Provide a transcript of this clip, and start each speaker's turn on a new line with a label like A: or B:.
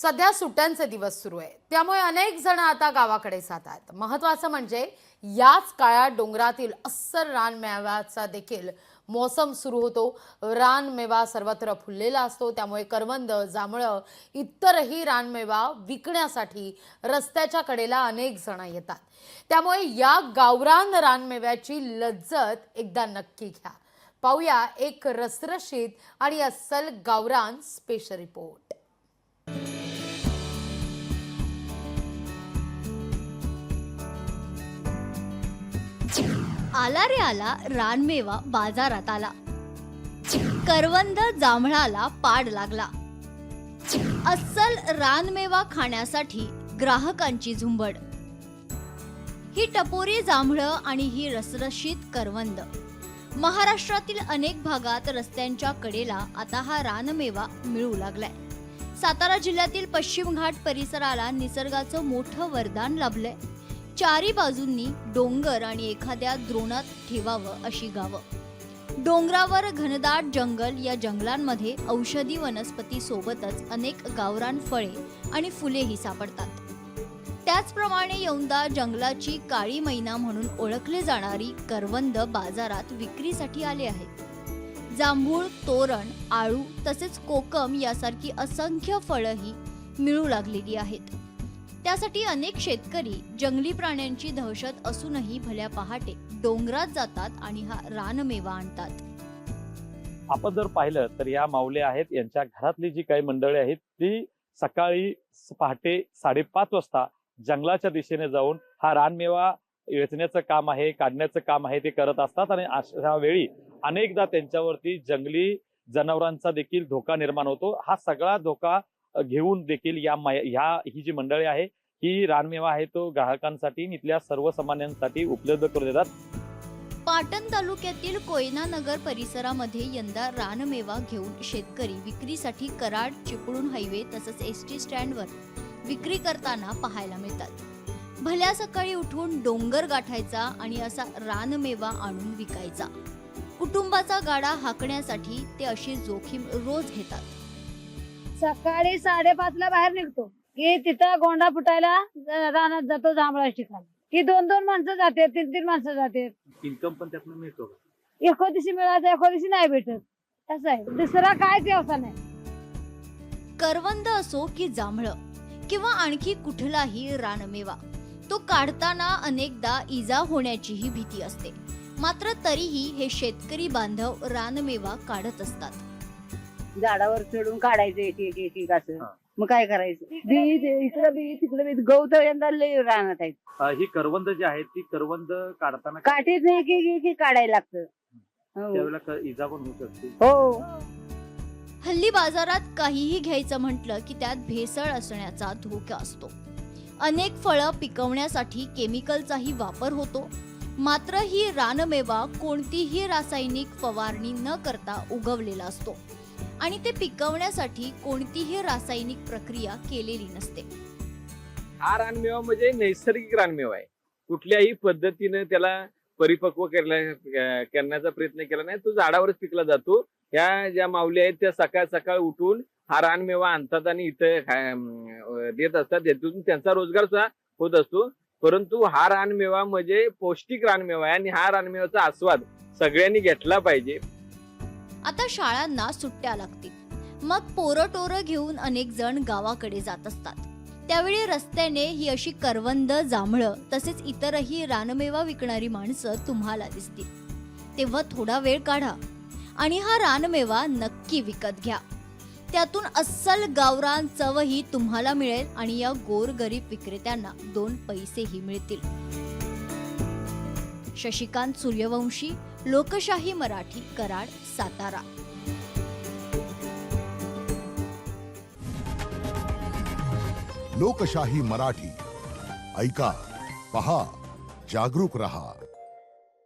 A: सध्या सुट्ट्यांचे दिवस सुरू आहे त्यामुळे अनेक जण आता गावाकडे जातात महत्वाचं म्हणजे याच काळात डोंगरातील अस्सल रानमेव्याचा देखील मोसम सुरू होतो. रानमेवा सर्वत्र फुललेला असतो. त्यामुळे करवंद जांभळं इतरही रानमेवा विकण्यासाठी रस्त्याच्या कडेला अनेक जण येतात. त्यामुळे या गावरान रानमेव्याची लज्जत एकदा नक्की घ्या. पाहूया एक रसरशीत आणि अस्सल गावरान स्पेशल रिपोर्ट
B: आला रे आला रानमेवा बाजारात आला. करवंद जांभळाला पाड लागला. अस्सल रानमेवा खाण्यासाठी ग्राहकांची झुंबड. ही टपोरी जांभळं आणि ही रसरशीत करवंद. महाराष्ट्रातील अनेक भागात रस्त्यांच्या कडेला आता हा रानमेवा मिळू लागलाय. सातारा जिल्ह्यातील पश्चिम घाट परिसराला निसर्गाचं मोठं वरदान लाभलंय. चारी बाजूंनी डोंगर आणि एखाद्या द्रोणात ठेवावं अशी गावं. डोंगरावर घनदाट जंगल या जंगलांमध्ये औषधी वनस्पती सोबतच अनेक गावरान फळे आणि फुलेही सापडतात. त्याचप्रमाणे यौंदा जंगलाची काळी मैना म्हणून ओळखले जाणारी करवंद बाजारात विक्रीसाठी आले आहेत जांभूळ तोरण आळू तसेच कोकम यासारखी असंख्य फळंही मिळू लागलेली आहेत. त्यासाठी अनेक शेतकरी जंगली प्राण्यांची दहशत असूनही भल्या पहाटे डोंगरात जातात आणि हा रानमेवा आणतात.
C: आपण जर पाहिलं तर या माऊले आहेत यांच्या घरातली जी काही मंडळी आहेत ती सकाळी पहाटे साडेपाच वाजता जंगलाच्या दिशेने जाऊन हा रानमेवा वेचण्याचं काम आहे काढण्याचं काम आहे ते करत असतात आणि अशा वेळी अनेकदा त्यांच्यावरती जंगली जनावरांचा देखील धोका निर्माण होतो. हा सगळा धोका घेऊन देखील या ह्या ही जी मंडळी आहे ही रानमेवा आहे तो ग्राहकांसाठी इथल्या सर्वसामान्यांसाठी उपलब्ध करून देतात.
B: पाटण तालुक्यातील कोयना नगर परिसरामध्ये यंदा रानमेवा घेऊन शेतकरी विक्रीसाठी कराड चिपळूण हायवे तसंच एस टी स्टँडवर विक्री करताना पाहायला मिळतात. भल्या सकाळी उठून डोंगर गाठायचा आणि असा रानमेवा आणून विकायचा. कुटुंबाचा गाडा हाकण्यासाठी ते अशी जोखीम रोज घेतात.
D: सकाळी साडेपाच ला बाहेर निघतो. की तिथं गोंडा फुटायला रानात जातो जांभळा ठिकाणी की दोन दोन माणसं जाते तीन तीन माणसं जाते.
C: इन्कम पण त्यातनं मिळतो
D: एको दिवशी मिळायचं एको दिवशी नाही भेटत. असं आहे. दुसरा कायच व्यवसाय नाही.
B: करवंद असो की जांभळं किंवा आणखी कुठलाही रानमेवा तो काढताना अनेकदा इजा होण्याचीही भीती असते. मात्र तरीही हे शेतकरी बांधव रानमेवा काढत असतात.
E: झाडावर चढून काढायचं एक एक एक एक असं. मग काय करायचं? बी ते- इकडं बी तिकडं बी गवत यंदा लय राहणार आहेत.
C: अ, ही करवंद जी आहे ती करवंद काढताना
E: एक एक एक काढायला लागतं. हो.
C: त्यावेळेला क- इजा पण होऊ शकते.
E: हो.
B: हल्ली बाजारात काहीही घ्यायचं म्हटलं की त्यात भेसळ असण्याचा धोका असतो. अनेक फळं पिकवण्यासाठी केमिकलचाही वापर होतो. मात्र ही रानमेवा कोणतीही रासायनिक फवारणी न करता उगवलेला असतो. आणि ते पिकवण्यासाठी कोणतीही रासायनिक प्रक्रिया केलेली नसते.
F: हा रानमेवा म्हणजे नैसर्गिक रानमेवा आहे. कुठल्याही पद्धतीने त्याला परिपक्व करण्या- करण्याचा प्रयत्न केला नाही. तो झाडावरच पिकला जातो. ह्या ज्या माऊली आहेत त्या सकाळ सकाळ उठून हा रानमेवा आणतात आणि इथं देत असतात. त्यातून त्यांचा रोजगार सुद्धा होत असतो. परंतु हा रानमेवा म्हणजे पौष्टिक रानमेवा आहे आणि हा रानमेवाचा आस्वाद सगळ्यांनी घेतला पाहिजे.
B: आता शाळांना सुट्ट्या लागतील. मग पोरं टोरं घेऊन अनेक जण गावाकडे जात असतात. त्यावेळी रस्त्याने ही अशी करवंद जांभळं तसेच इतरही रानमेवा विकणारी माणसं तुम्हाला दिसतील. तेव्हा थोडा वेळ काढा आणि हा रानमेवा नक्की विकत घ्या. त्यातून अस्सल गावरान चवही तुम्हाला मिळेल आणि या गोरगरीब विक्रेत्यांना दोन पैसेही मिळतील. शशिकांत सूर्यवंशी लोकशाही मराठी कराड सातारा.
G: लोकशाही मराठी. ऐका पहा जागरूक रहा.